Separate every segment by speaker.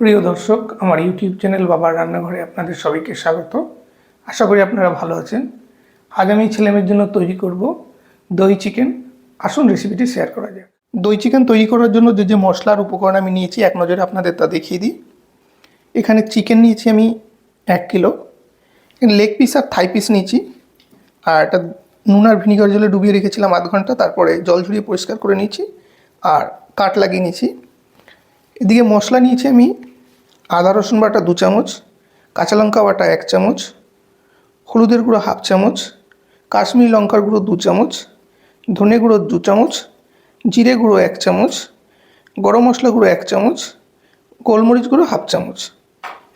Speaker 1: প্রিয় দর্শক, আমার ইউটিউব চ্যানেল বাবার রান্নাঘরে আপনাদের সবাইকে স্বাগত। আশা করি আপনারা ভালো আছেন। আজ আমি ছেলেমেয়ের জন্য তৈরি করব দই চিকেন। আসুন রেসিপিটি শেয়ার করা যাক। দই চিকেন তৈরি করার জন্য যে যে মশলার উপকরণ আমি নিয়েছি, এক নজরে আপনাদের তা দেখিয়ে দিই। এখানে চিকেন নিয়েছি আমি এক কিলো লেগ পিস আর থাই পিস নিয়েছি। আর এটা নুন আর ভিনিগার জলে ডুবিয়ে রেখেছিলাম আধ ঘণ্টা, তারপরে জল ঝরিয়ে পরিষ্কার করে নিয়েছি। আর কাট লাগিয়ে নিয়েছি। এদিকে মশলা নিয়েছি আমি আদা রসুন বাটা দু চামচ, কাঁচা লঙ্কা বাটা এক চামচ, হলুদের গুঁড়ো হাফ চামচ, কাশ্মীরি লঙ্কার গুঁড়ো দু চামচ, ধনে গুঁড়ো দু চামচ, জিরে গুঁড়ো এক চামচ, গরম মশলা গুঁড়ো এক চামচ, গোলমরিচ গুঁড়ো হাফ চামচ।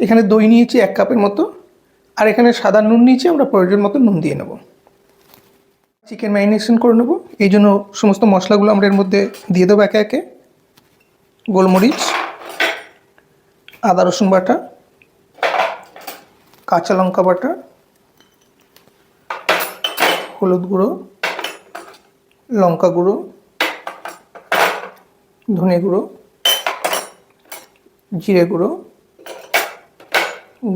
Speaker 1: এখানে দই নিয়েছি এক কাপের মতো, আর এখানে সাদা নুন নিয়েছি, আমরা প্রয়োজন মতো নুন দিয়ে নেব। চিকেন ম্যারিনেশন করে নেব। এই জন্য সমস্ত মশলাগুলো আমরা এর মধ্যে দিয়ে দেবো একে একে। গোলমরিচ আদা রসুন বাটা, কাঁচা লঙ্কা বাটা, হলুদ গুঁড়ো, লঙ্কা গুঁড়ো, ধনে গুঁড়ো, জিরে গুঁড়ো,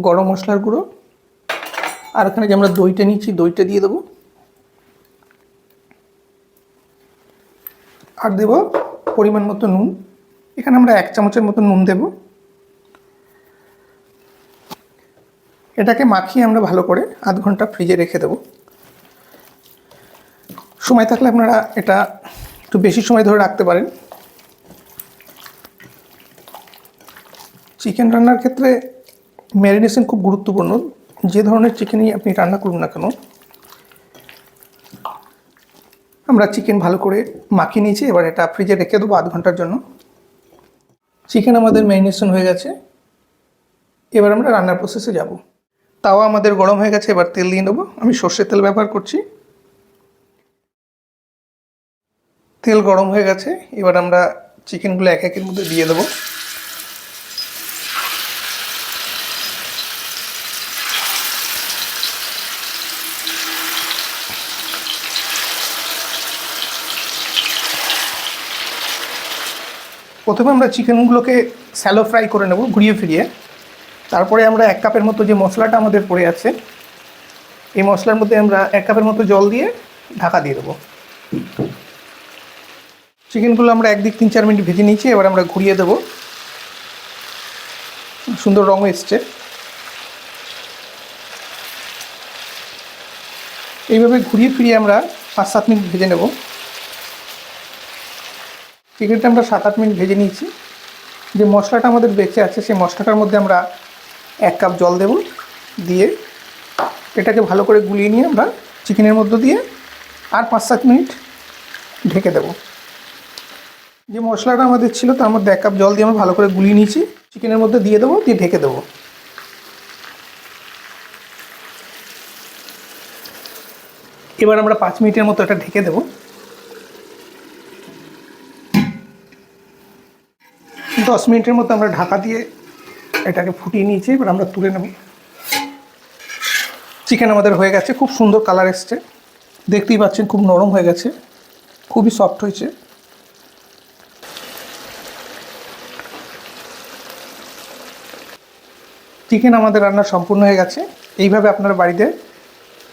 Speaker 1: গরম মশলার গুঁড়ো। আর এখানে যে আমরা দইটা নিচ্ছি, দইটা দিয়ে দেবো। আর দেব পরিমাণ মতো নুন। এখানে আমরা এক চামচের মতো নুন দেব। এটাকে মাখিয়ে আমরা ভালো করে আধ ঘণ্টা ফ্রিজে রেখে দেব। সময় থাকলে আপনারা এটা একটু বেশি সময় ধরে রাখতে পারেন। চিকেন রান্নার ক্ষেত্রে ম্যারিনেশন খুব গুরুত্বপূর্ণ। যে ধরনের চিকেনই আপনি রান্না করুন না কেন, আমরা চিকেন ভালো করে মাখিয়ে নিয়েছি, এবার এটা ফ্রিজে রেখে দেবো আধ ঘণ্টার জন্য। চিকেন আমাদের ম্যারিনেশন হয়ে গেছে। এবার আমরা রান্নার প্রসেসে যাব। তাওয়া আমাদের গরম হয়ে গেছে, এবার তেল দিয়ে নেব। আমি সর্ষের তেল ব্যবহার করছি। তেল গরম হয়ে গেছে, এবার আমরা চিকেনগুলো এক একের মধ্যে দিয়ে দেবো। প্রথমে আমরা চিকেনগুলোকে স্যালো ফ্রাই করে নেব, ঘুরিয়ে ফিরিয়ে। তারপরে আমরা এক কাপের মতো যে মশলাটা আমাদের পড়ে আছে, এই মশলার মধ্যে আমরা এক কাপের মতো জল দিয়ে ঢাকা দিয়ে দেবো। চিকেনগুলো আমরা একদিক তিন চার মিনিট ভেজে নিয়েছি, এবার আমরা ঘুরিয়ে দেবো। সুন্দর রঙ এসছে। এইভাবে ঘুরিয়ে ফিরিয়ে আমরা পাঁচ সাত মিনিট ভেজে নেব। চিকেনটা আমরা সাত আট মিনিট ভেজে নিয়েছি। যে মশলাটা আমাদের বেঁচে আছে, সেই মশলাটার মধ্যে আমরা এক কাপ জল দেব, দিয়ে এটাকে ভালো করে গুলিয়ে নিয়ে আমরা চিকেনের মধ্যে দিয়ে আর পাঁচ সাত মিনিট ঢেকে দেব। যে মশলাটা আমাদের ছিল তার মধ্যে এক কাপ জল দিয়ে আমরা ভালো করে গুলিয়ে নিয়েছি, চিকেনের মধ্যে দিয়ে দেবো, দিয়ে ঢেকে দেবো। এবার আমরা পাঁচ মিনিটের মতো এটা ঢেকে দেবো। দশ মিনিটের মতো আমরা ঢাকা দিয়ে এটাকে ফুটিয়ে নিয়েছি, এবার আমরা তুলে নেব। চিকেন আমাদের হয়ে গেছে, খুব সুন্দর কালার এসছে। দেখতেই পাচ্ছেন খুব নরম হয়ে গেছে, খুবই সফট হয়েছে। চিকেন আমাদের রান্না সম্পূর্ণ হয়ে গেছে, এইভাবে আপনারা বাড়িতে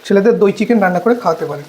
Speaker 1: ছেলেদের দই চিকেন রান্না করে খাওয়াতে পারেন।